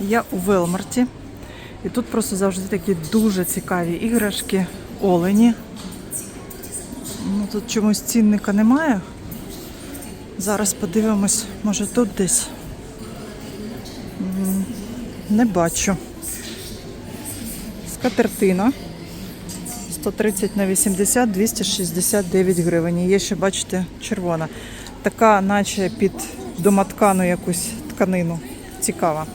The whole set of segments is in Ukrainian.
Я у Велмарті. І тут просто завжди такі дуже цікаві іграшки, олені. Ну, тут чомусь цінника немає. Зараз подивимось, може тут десь. Не бачу. Скатертина. 130 на 80, 269 гривень. Є ще, бачите, червона. Така, наче під домоткану якусь тканину. Цікава.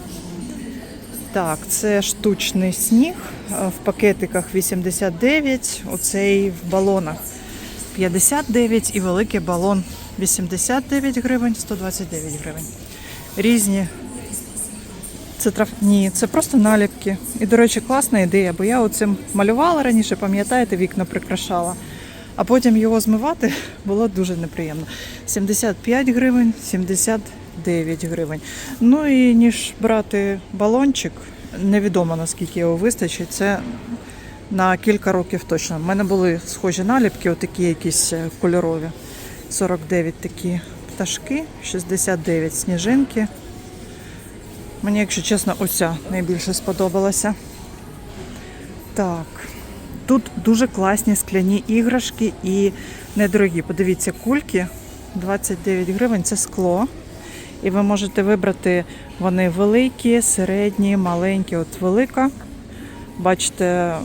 Так, це штучний сніг е, в пакетиках 89, оцей в балонах 59 і великий балон 89 гривень, 129 гривень. Різні. Це трав... Ні, це просто наліпки. І, до речі, класна ідея, бо я оцим малювала раніше, пам'ятаєте, вікна прикрашала. А потім його змивати було дуже неприємно. 75 гривень, 79 гривень. Ну і ніж брати балончик, невідомо наскільки його вистачить. Це на кілька років точно. У мене були схожі наліпки, отакі якісь е, кольорові. 49 такі пташки, 69 сніжинки. Мені, якщо чесно, оця найбільше сподобалася. Так. Тут дуже класні скляні іграшки і недорогі. Подивіться, кульки 29 гривень це скло. І ви можете вибрати вони великі, середні, маленькі. От велика. Бачите,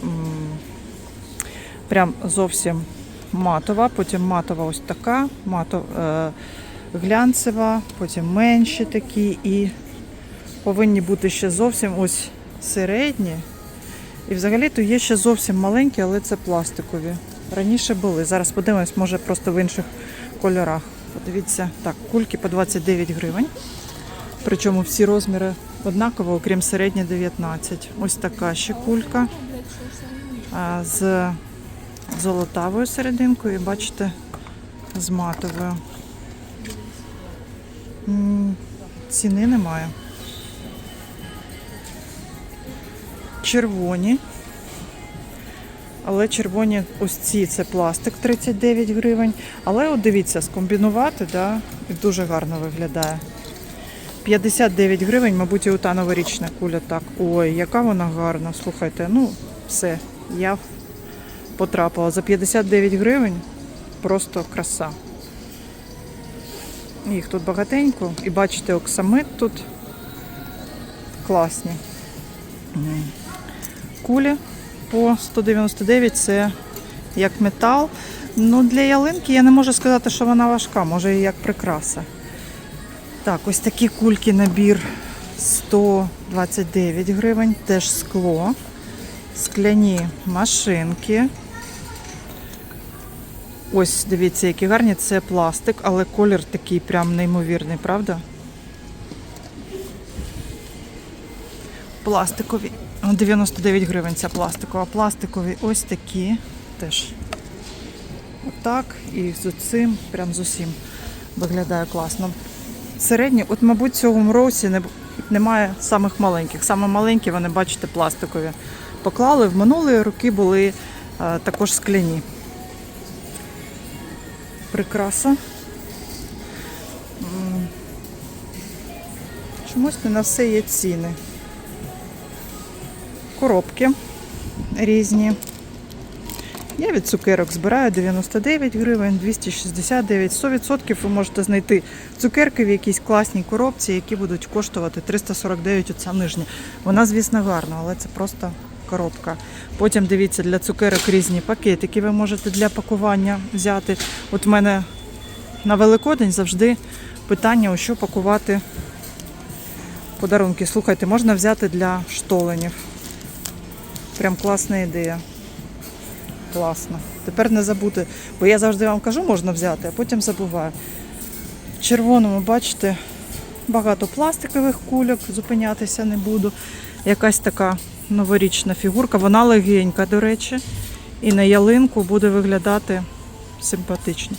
прям зовсім матова, потім матова ось така, матов, е, глянцева, потім менші такі і повинні бути ще зовсім ось середні. І взагалі-то є ще зовсім маленькі, але це пластикові. Раніше були. Зараз подивимось, може просто в інших кольорах. Подивіться, так, кульки по 29 гривень. Причому всі розміри однаково, окрім середні 19. Ось така ще кулька з золотавою серединкою бачите, з матовою. Ціни немає. червоні. Але червоні ось ці це пластик 39 гривень. Але от дивіться, скомбінувати, да, і дуже гарно виглядає. 59 гривень, мабуть, і ота новорічна куля так. Ой, яка вона гарна. Слухайте, ну все, я потрапила. За 59 гривень просто краса. Їх тут багатенько. І бачите, оксамит тут класні. Кулі по 199 це як метал. Ну, для ялинки я не можу сказати, що вона важка, може і як прикраса. Так, ось такі кульки набір 129 гривень, теж скло, скляні машинки. Ось, дивіться, які гарні, це пластик, але колір такий прям неймовірний, правда? Пластикові. О, 99 гривень ця пластикова. Пластикові ось такі теж. Отак. І з цим, прям з усім виглядає класно. Середні, от, мабуть, в цьому році не, немає самих маленьких. Саме маленькі, вони, бачите, пластикові. Поклали. В минулі роки були е, також скляні. Прикраса. Чомусь не на все є ціни коробки різні. Я від цукерок збираю 99 гривень, 269, 100% ви можете знайти цукерки в якійсь класній коробці, які будуть коштувати 349, оця нижня. Вона, звісно, гарна, але це просто коробка. Потім дивіться, для цукерок різні пакетики ви можете для пакування взяти. От в мене на Великодень завжди питання, у що пакувати подарунки. Слухайте, можна взяти для штоленів. Прям класна ідея. Класно. Тепер не забути, бо я завжди вам кажу, можна взяти, а потім забуваю. В червоному, бачите, багато пластикових кульок, зупинятися не буду. Якась така новорічна фігурка, вона легенька, до речі. І на ялинку буде виглядати симпатично.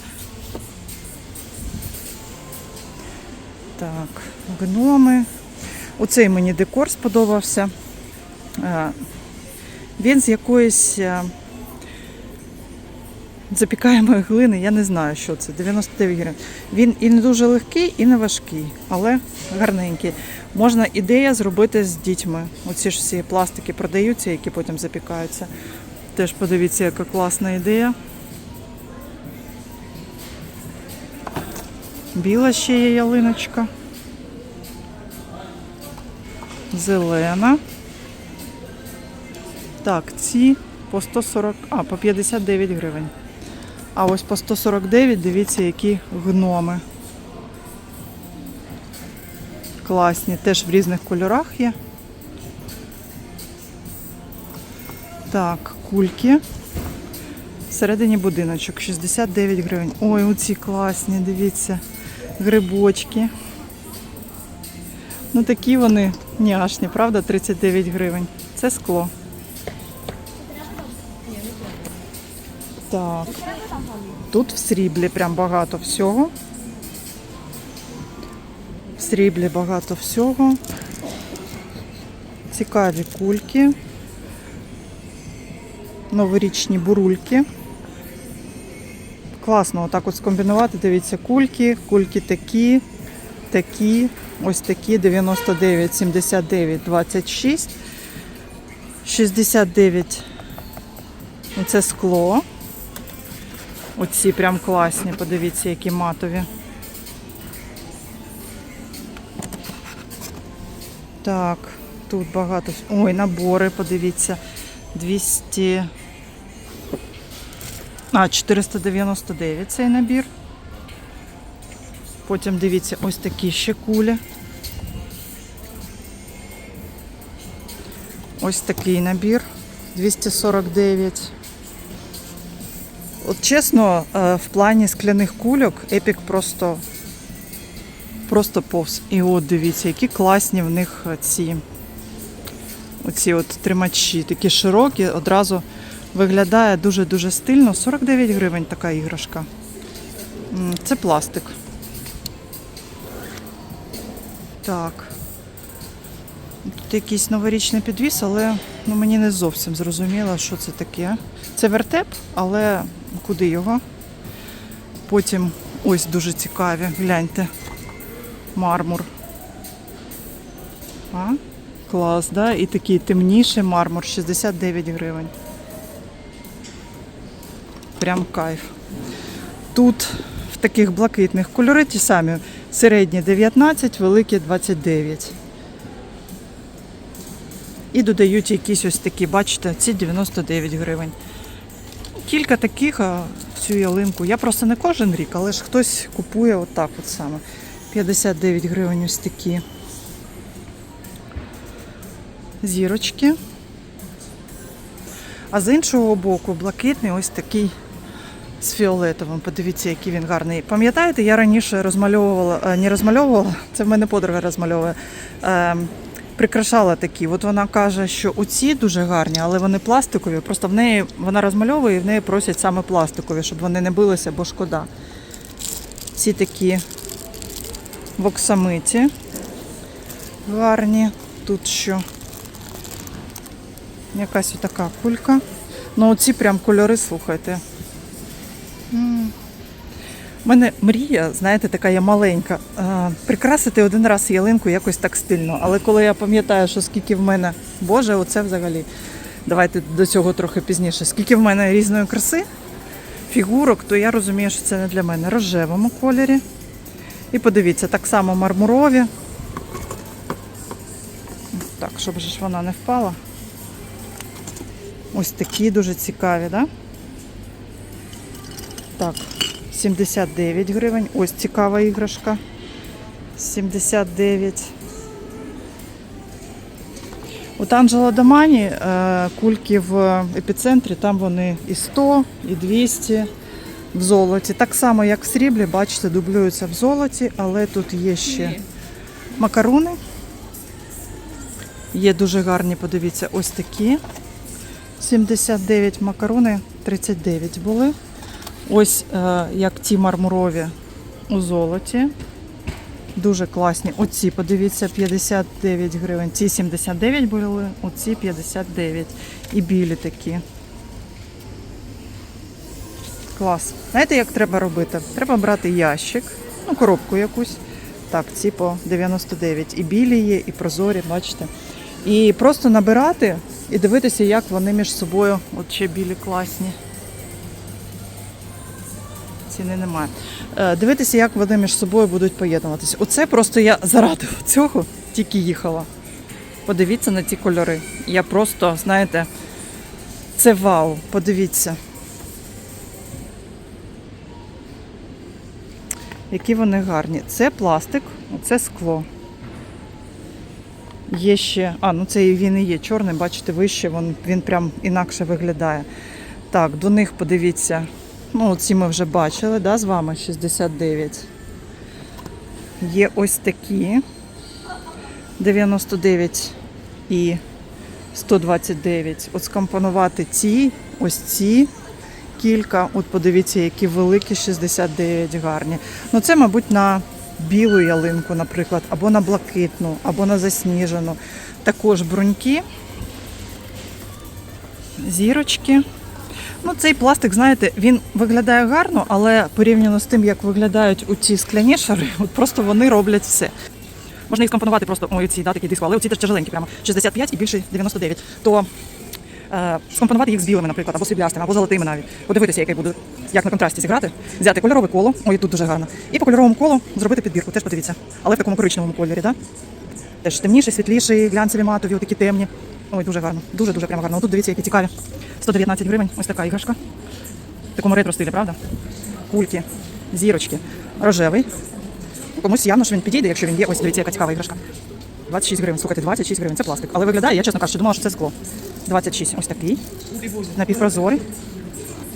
Так, гноми. Оцей мені декор сподобався. Він з якоїсь е, запікаємої глини, я не знаю, що це. 99 гривень. Він і не дуже легкий, і не важкий, але гарненький. Можна ідея зробити з дітьми. Оці ж всі пластики продаються, які потім запікаються. Теж подивіться, яка класна ідея. Біла ще є ялиночка. Зелена. Так, ці по 140, а, по 59 гривень. А ось по 149, дивіться, які гноми. Класні, теж в різних кольорах є. Так, кульки. Всередині будиночок 69 гривень. Ой, оці класні, дивіться, грибочки. Ну такі вони няшні, правда? 39 гривень. Це скло. Так. Тут в сріблі прям багато всього. В сріблі багато всього. Цікаві кульки. Новорічні бурульки. Класно отак от скомбінувати. Дивіться, кульки, кульки такі, такі, ось такі 99, 79, 26, 69. Це скло. Оці прям класні, подивіться, які матові. Так, тут багато. Ой, набори, подивіться. 200. А, 499 цей набір. Потім дивіться, ось такі ще кулі. Ось такий набір. 249. От чесно, е, в плані скляних кульок Епік просто, просто повз. І от дивіться, які класні в них е, ці оці от тримачі, такі широкі, одразу виглядає дуже-дуже стильно. 49 гривень така іграшка. Це пластик. Так. Тут якийсь новорічний підвіс, але ну, мені не зовсім зрозуміло, що це таке. Це вертеп, але куди його? Потім ось дуже цікаві, гляньте. Мармур. А? Клас, да? І такий темніший мармур 69 гривень. Прям кайф. Тут в таких блакитних кольори ті самі. Середні 19, великі 29. І додають якісь ось такі, бачите, ці 99 гривень. Кілька таких цю ялинку. Я просто не кожен рік, але ж хтось купує отак от саме. 59 гривень ось такі. Зірочки. А з іншого боку, блакитний ось такий з фіолетовим. Подивіться, який він гарний. Пам'ятаєте, я раніше розмальовувала, е, не розмальовувала, це в мене подруга розмальовує. Прикрашала такі. От вона каже, що оці дуже гарні, але вони пластикові. Просто в неї вона розмальовує і в неї просять саме пластикові, щоб вони не билися, бо шкода. Ці такі в оксамиті гарні. Тут що? Якась така кулька. Ну, оці прям кольори, слухайте. У мене мрія, знаєте, така я маленька. е, Прикрасити один раз ялинку якось так стильно. Але коли я пам'ятаю, що скільки в мене, Боже, оце взагалі. Давайте до цього трохи пізніше. Скільки в мене різної краси, фігурок, то я розумію, що це не для мене. Рожевому кольорі. І подивіться, так само мармурові. Так, щоб ж вона не впала. Ось такі дуже цікаві, да? Так, 79 гривень. Ось цікава іграшка. 79. От Анджела Домані е, кульки в епіцентрі, там вони і 100, і 200 в золоті. Так само, як в сріблі, бачите, дублюються в золоті, але тут є ще макарони. Є дуже гарні, подивіться, ось такі. 79 макарони, 39 були. Ось е, як ті мармурові у золоті. Дуже класні. Оці, подивіться, 59 гривень. Ці 79 були, оці 59. І білі такі. Клас. Знаєте, як треба робити? Треба брати ящик, ну, коробку якусь. Так, ці по 99. І білі є, і прозорі, бачите. І просто набирати і дивитися, як вони між собою. От ще білі класні. Ціни немає. Е, Дивитися, як вони між собою будуть поєднуватися. Оце просто я заради цього тільки їхала. Подивіться на ці кольори. Я просто, знаєте, це вау. Подивіться. Які вони гарні. Це пластик, це скло. Є ще. А, ну це він і є чорний, бачите, вище, він, він прям інакше виглядає. Так, до них подивіться. Ну, ці ми вже бачили, да, з вами 69. Є ось такі 99 і 129. От скомпонувати ці, ось ці кілька. От подивіться, які великі 69 гарні. Ну це, мабуть, на білу ялинку, наприклад, або на блакитну, або на засніжену. Також бруньки, зірочки. Ну, цей пластик, знаєте, він виглядає гарно, але порівняно з тим, як виглядають у ці скляні шари, от просто вони роблять все. Можна їх скомпонувати просто ой, ці да, такі диско, але оці теж тяжеленькі, прямо 65 і більше 99. То е, скомпонувати їх з білими, наприклад, або сріблястими, або золотими навіть. Подивитися, який буде, як на контрасті зіграти, взяти кольорове коло, ой, тут дуже гарно. І по кольоровому колу зробити підбірку, теж подивіться. Але в такому коричневому кольорі, так? Теж темніший, світліший, глянцеві матові, такі темні. Ой, дуже гарно. Дуже дуже прямо гарно. Тут дивіться, які цікаві. 119 гривень. Ось така іграшка. В такому ретро стилі, правда? Кульки, зірочки, рожевий. Комусь явно, що він підійде, якщо він є. Ось дивіться, яка цікава іграшка. 26 гривень. Слухайте, 26 гривень. Це пластик. Але виглядає, я чесно кажучи, думала, що це скло. 26. Ось такий. Напівпрозорий.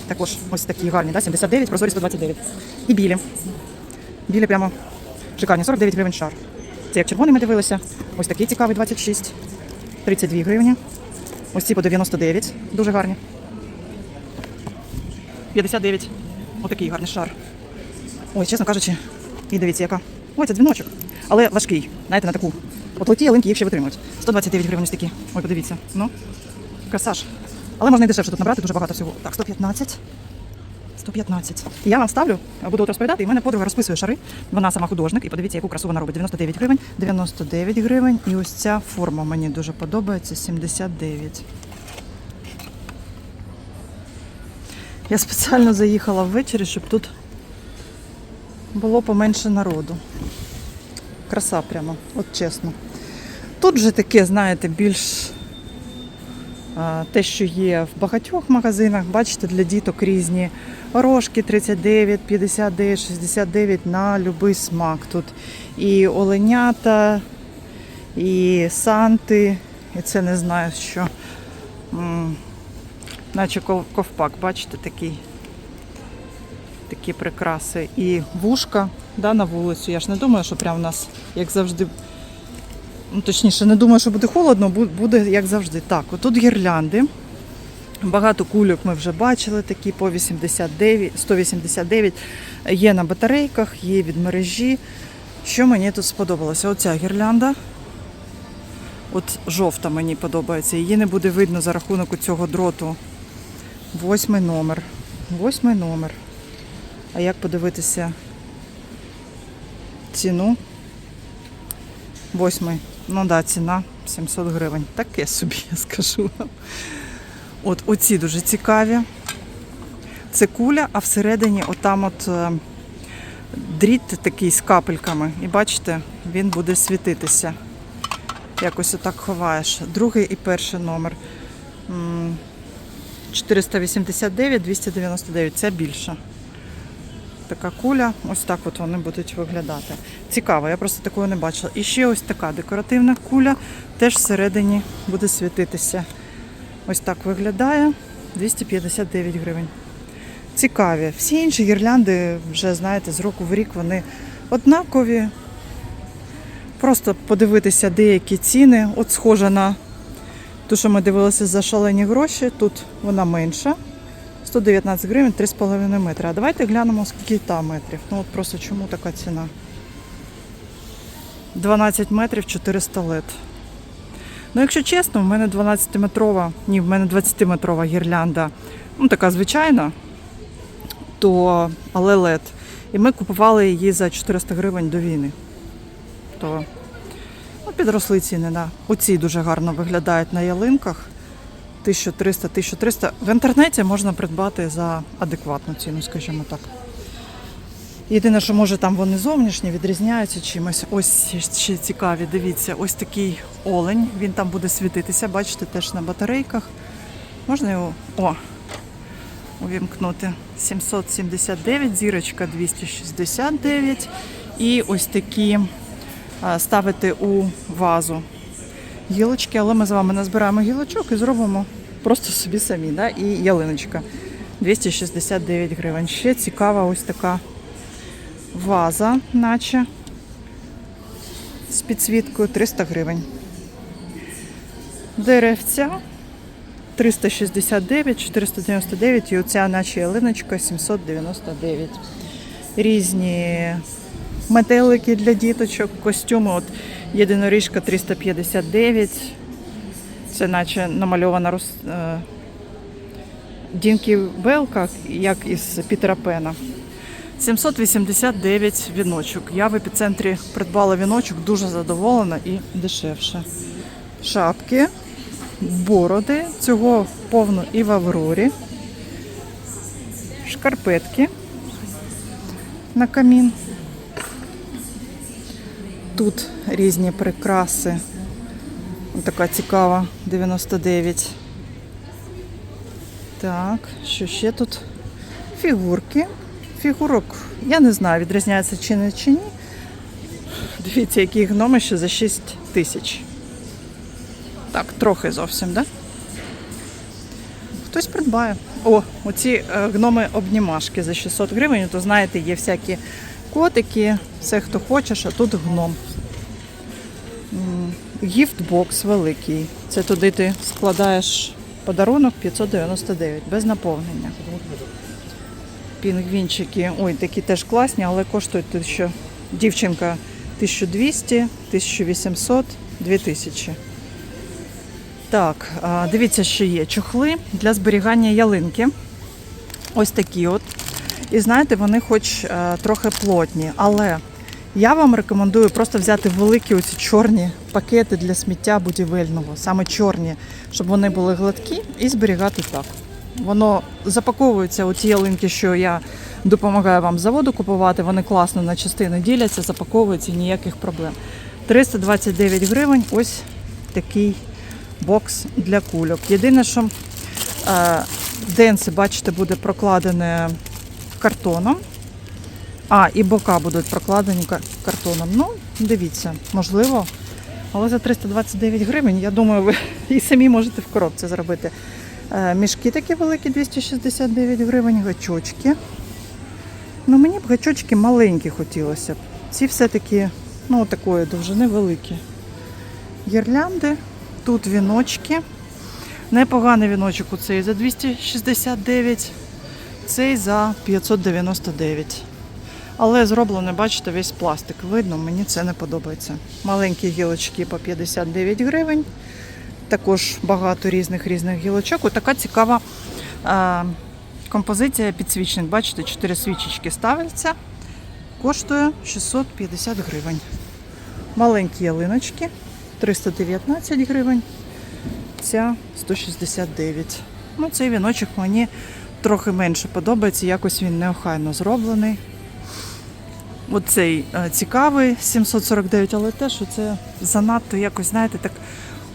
Також ось такі гарні, да? 79, прозорі 129. І білі. Білі прямо шикарні. 49 гривень шар. Це як червоний ми дивилися. Ось такий цікавий 26. 32 гривні. Ось ці по 99. Дуже гарні. 59. Отакий гарний шар. Ой, чесно кажучи, і дивіться, яка. Ой, це дзвіночок. Але важкий. Знаєте, на таку. От лоті ялинки їх ще витримують. 129 гривень ось такі. Ой, подивіться. Ну, красаж. Але можна і дешевше тут набрати, дуже багато всього. Так, 115. 115. Я вам ставлю, буду от розповідати, і в мене подруга розписує шари. Вона сама художник, і подивіться, яку красу вона робить. 99 гривень, 99 гривень. І ось ця форма мені дуже подобається. 79. Я спеціально заїхала ввечері, щоб тут було поменше народу. Краса прямо, от чесно. Тут же таке, знаєте, більш те, що є в багатьох магазинах, бачите, для діток різні рожки 39, 59, 69 на будь-який смак. Тут і оленята, і санти, і це не знаю що. Наче ковпак, бачите, такий. Такі прикраси. І вушка да, на вулицю. Я ж не думаю, що прям у нас, як завжди, ну, точніше, не думаю, що буде холодно, буде як завжди. Так, отут гірлянди. Багато кульок ми вже бачили, такі по 89, 189. Є на батарейках, є від мережі. Що мені тут сподобалося? Оця гірлянда. От жовта мені подобається. Її не буде видно за рахунок цього дроту. Восьмий номер. Восьмий номер. А як подивитися ціну? Восьмий. Ну так, да, ціна 700 гривень. Таке собі, я скажу вам. От оці дуже цікаві. Це куля, а всередині отам от е, дріт такий з капельками. І бачите, він буде світитися. Якось отак ховаєш. Другий і перший номер. 489, 299. Це більше. Така куля, ось так от вони будуть виглядати. Цікаво, я просто такого не бачила. І ще ось така декоративна куля, теж всередині буде світитися. Ось так виглядає. 259 гривень. Цікаві. Всі інші гірлянди вже, знаєте, з року в рік вони однакові. Просто подивитися деякі ціни. От схожа на ту, що ми дивилися за шалені гроші. Тут вона менша. 119 гривень, 3,5 метри. А давайте глянемо, скільки там метрів. Ну от просто чому така ціна? 12 метрів 400 лет. Ну, якщо чесно, в мене 12-метрова, ні, в мене 20-метрова гірлянда. Ну, така звичайна. то але LED. І ми купували її за 400 гривень до війни. То ну, підросли ціни. Да. Оці дуже гарно виглядають на ялинках. 1300-1300. В інтернеті можна придбати за адекватну ціну, скажімо так. Єдине, що може там вони зовнішні відрізняються чимось. Ось ще цікаві. Дивіться, ось такий олень. Він там буде світитися, бачите, теж на батарейках. Можна його о, увімкнути. 779, зірочка 269. І ось такі ставити у вазу гілочки, але ми з вами назбираємо гілочок і зробимо просто собі самі. Да? І ялиночка 269 гривень. Ще цікава ось така ваза, наче з підсвіткою 300 гривень. Деревця 369, 499 і оця наче ялиночка 799. Різні метелики для діточок, костюми. От єдиноріжка 359. Це наче намальована рос... е, Дінкі Белка, як із Пітера Пена. 789 віночок. Я в епіцентрі придбала віночок, дуже задоволена і дешевше. Шапки, бороди, цього повно і в Аврорі. Шкарпетки на камін. Тут різні прикраси. Ось Така цікава 99. Так, що ще тут? Фігурки. Фігурок, я не знаю, відрізняється чи не чи ні. Дивіться, які гноми ще за 6 тисяч. Так, трохи зовсім, да? Хтось придбає. О, оці е, гноми обнімашки за 600 гривень, то знаєте, є всякі котики, все хто хочеш, а тут гном. Гіфтбокс великий. Це туди ти складаєш подарунок 599 без наповнення. Пінгвінчики. Ой, такі теж класні, але коштують що дівчинка 1200, 1800, 2000. Так, дивіться, що є чохли для зберігання ялинки. Ось такі от. І знаєте, вони хоч е, трохи плотні, але я вам рекомендую просто взяти великі оці чорні пакети для сміття будівельного, саме чорні, щоб вони були гладкі, і зберігати так. Воно запаковується у ті ялинки, що я допомагаю вам заводу купувати. Вони класно на частини діляться, запаковуються ніяких проблем. 329 гривень. Ось такий бокс для кульок. Єдине, що е, денси, бачите, буде прокладене картоном. А, і бока будуть прокладені картоном. Ну, дивіться, можливо. Але за 329 гривень, я думаю, ви і самі можете в коробці зробити. Е, Мішки такі великі, 269 гривень, гачочки. Ну, мені б гачочки маленькі хотілося б. Ці все-таки, ну, такої довжини великі. Гірлянди, тут віночки. Непоганий віночок у цей за 269, цей за 599. Але зроблений, бачите, весь пластик. Видно, мені це не подобається. Маленькі гілочки по 59 гривень. Також багато різних різних гілочок. Ось така цікава е, композиція підсвічник. Бачите, 4 свічечки ставляться. Коштує 650 гривень. Маленькі ялиночки 319 гривень. Ця 169. Ну, цей віночок мені трохи менше подобається, якось він неохайно зроблений. Оцей е, цікавий 749, але те, що це занадто якось, знаєте, так.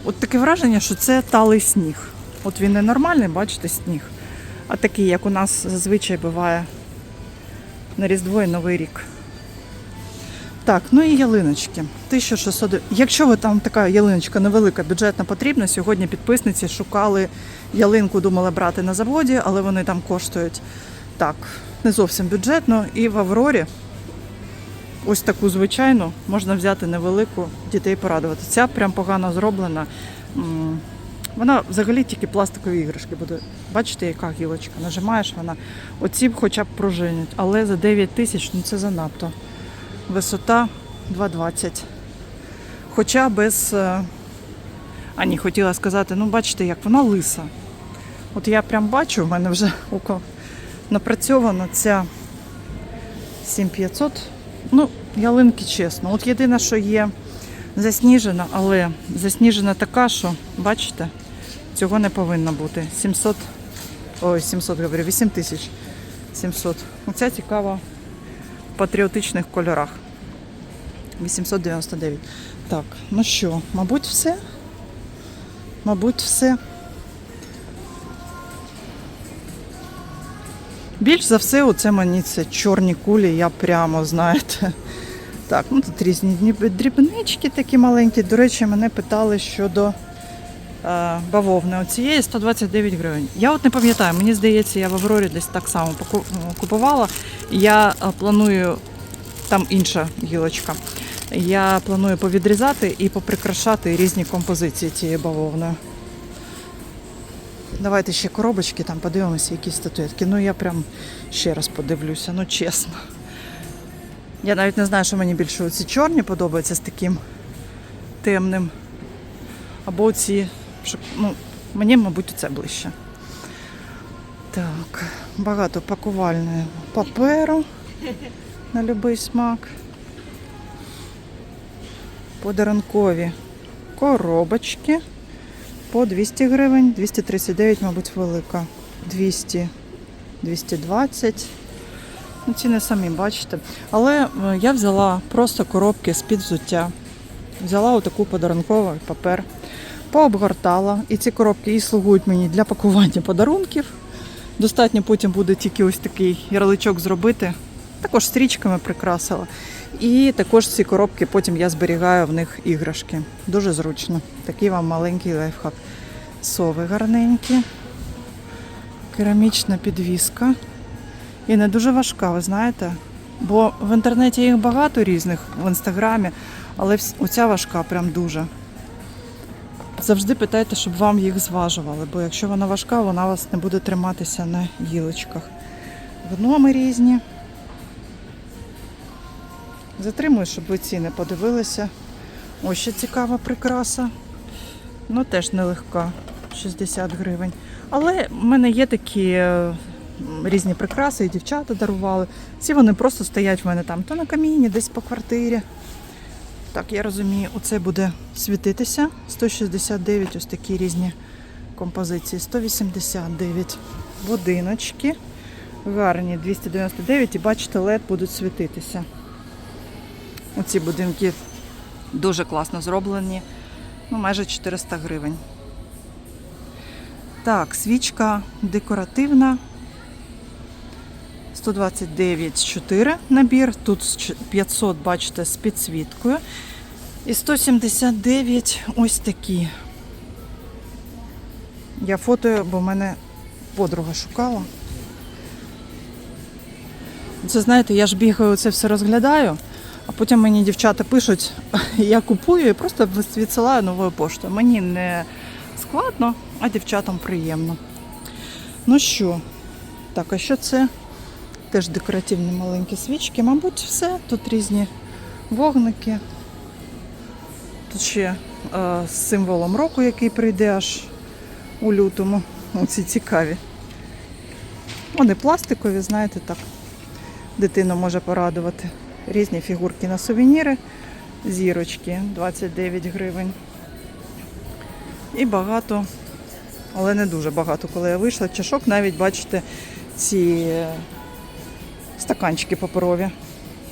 От таке враження, що це талий сніг. От він не нормальний, бачите, сніг. А такий, як у нас зазвичай буває на Різдво і Новий рік. Так, ну і ялиночки. 1600. Якщо ви там така ялиночка невелика, бюджетна потрібна, сьогодні підписниці шукали ялинку, думали брати на заводі, але вони там коштують так, не зовсім бюджетно. І в Аврорі ось таку звичайну можна взяти невелику, дітей порадувати. Ця прям погано зроблена. Вона взагалі тільки пластикові іграшки буде. Бачите, яка гілочка? Нажимаєш вона. Оці б хоча б пружинять, але за 9 тисяч ну це занадто. Висота 2,20. Хоча без. е, А ні, хотіла сказати, ну бачите, як вона лиса. От я прям бачу, в мене вже око Напрацьована ця 7500. Ну, ялинки чесно. От єдине, що є засніжена, але засніжена така, що, бачите, цього не повинно бути. 700, ой, 700, говорю, 8700. Оця цікава в патріотичних кольорах. 899. Так, ну що, мабуть, все? Мабуть, все. Більш за все, оце мені це чорні кулі, я прямо, знаєте. Так, ну тут різні дрібнички такі маленькі. До речі, мене питали щодо е, бавовни. Оцієї 129 гривень. Я от не пам'ятаю, мені здається, я в Аврорі десь так само купувала. Я е, планую, там інша гілочка. Я планую повідрізати і поприкрашати різні композиції цієї бавовною. Давайте ще коробочки там подивимося, які статуетки. Ну я прям ще раз подивлюся, ну чесно. Я навіть не знаю, що мені більше ці чорні подобаються з таким темним. Або ці, ну, мені, мабуть, це ближче. Так, багато пакувального паперу на будь-який смак. Подарункові коробочки по 200 гривень, 239, мабуть, велика. 200, 220. Ну, ціни самі бачите. Але е, я взяла просто коробки з-під взуття. Взяла отаку подарунковий папер, пообгортала. І ці коробки і слугують мені для пакування подарунків. Достатньо потім буде тільки ось такий ярличок зробити. Також стрічками прикрасила. І також ці коробки потім я зберігаю в них іграшки. Дуже зручно. Такий вам маленький лайфхак. Сови гарненькі. Керамічна підвіска. І не дуже важка, ви знаєте. Бо в інтернеті їх багато різних в інстаграмі, але оця важка прям дуже. Завжди питайте, щоб вам їх зважували, бо якщо вона важка, вона вас не буде триматися на гілочках. Гноми різні. Затримую, щоб ви ціни подивилися. Ось ще цікава прикраса. Ну, теж нелегка. 60 гривень. Але в мене є такі е, різні прикраси, і дівчата дарували. Ці вони просто стоять в мене там то на каміні, десь по квартирі. Так, я розумію, оце буде світитися. 169, ось такі різні композиції. 189 будиночки. Гарні 299 і бачите, LED будуть світитися. Оці будинки дуже класно зроблені. Ну, майже 400 гривень. Так, свічка декоративна. 129,4 набір. Тут 500, бачите, з підсвіткою. І 179 ось такі. Я фотою, бо в мене подруга шукала. Це знаєте, я ж бігаю, це все розглядаю, а потім мені дівчата пишуть, я купую і просто відсилаю новою поштою. Мені не складно, а дівчатам приємно. Ну що, так, а що це? Теж декоративні маленькі свічки. Мабуть, все. Тут різні вогники. Тут ще е, з символом року, який прийде аж у лютому. Оці цікаві. Вони пластикові, знаєте, так. Дитину може порадувати. Різні фігурки на сувеніри. Зірочки 29 гривень. І багато, але не дуже багато, коли я вийшла. Чашок навіть, бачите, ці е, стаканчики паперові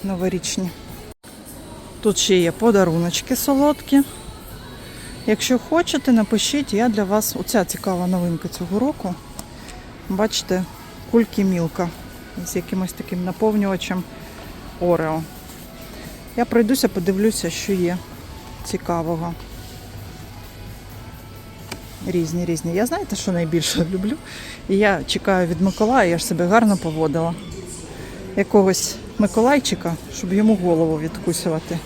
новорічні. Тут ще є подаруночки солодкі. Якщо хочете, напишіть, я для вас оця цікава новинка цього року. Бачите, кульки мілка з якимось таким наповнювачем Орео. Я пройдуся, подивлюся, що є цікавого. Різні, різні. Я знаєте, що найбільше люблю? І я чекаю від Миколая, я ж себе гарно поводила. Якогось Миколайчика, щоб йому голову відкусювати.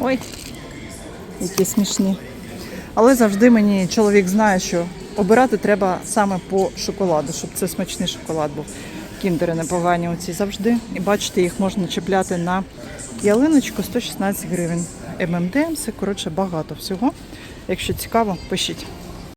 Ой, які смішні. Але завжди мені чоловік знає, що обирати треба саме по шоколаду, щоб це смачний шоколад був. Кіндери непогані оці завжди. І бачите, їх можна чіпляти на ялиночку 116 гривень. ММДМС, коротше, багато всього. Якщо цікаво, пишіть.